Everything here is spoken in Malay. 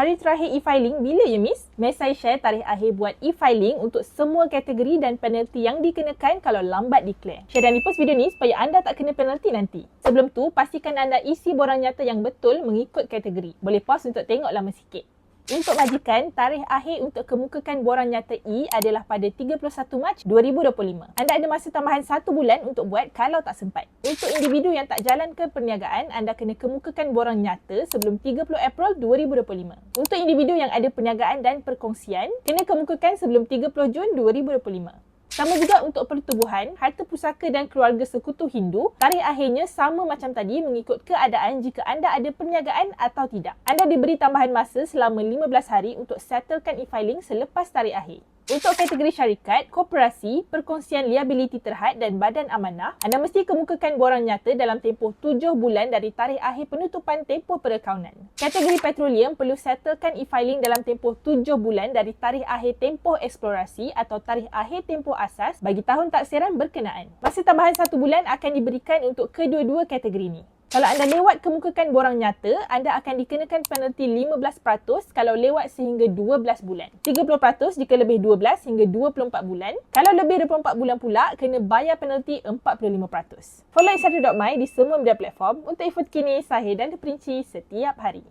Hari terakhir e-filing bila ya Miss? Mesai share tarikh akhir buat e-filing untuk semua kategori dan penalti yang dikenakan kalau lambat declare. Share dan repost video ni supaya anda tak kena penalti nanti. Sebelum tu, pastikan anda isi borang nyata yang betul mengikut kategori. Boleh pause untuk tengok lama sikit. Untuk majikan, tarikh akhir untuk kemukakan borang nyata E adalah pada 31 Mac 2025. Anda ada masa tambahan satu bulan untuk buat kalau tak sempat. Untuk individu yang tak jalan ke perniagaan, anda kena kemukakan borang nyata sebelum 30 April 2025. Untuk individu yang ada perniagaan dan perkongsian, kena kemukakan sebelum 30 Jun 2025. Sama juga untuk pertubuhan, harta pusaka dan keluarga sekutu Hindu, tarikh akhirnya sama macam tadi mengikut keadaan jika anda ada perniagaan atau tidak. Anda diberi tambahan masa selama 15 hari untuk settlekan e-filing selepas tarikh akhir. Untuk kategori syarikat, koperasi, perkongsian liability terhad dan badan amanah, anda mesti kemukakan borang nyata dalam tempoh 7 bulan dari tarikh akhir penutupan tempoh perakaunan. Kategori petroleum perlu settlekan e-filing dalam tempoh 7 bulan dari tarikh akhir tempoh eksplorasi atau tarikh akhir tempoh asas bagi tahun taksiran berkenaan. Masa tambahan 1 bulan akan diberikan untuk kedua-dua kategori ini. Kalau anda lewat kemukakan borang nyata, anda akan dikenakan penalti 15% kalau lewat sehingga 12 bulan. 30% jika lebih 12 hingga 24 bulan. Kalau lebih 24 bulan pula, kena bayar penalti 45%. Follow Instagram.my di semua media platform untuk info terkini, sahih dan terperinci setiap hari.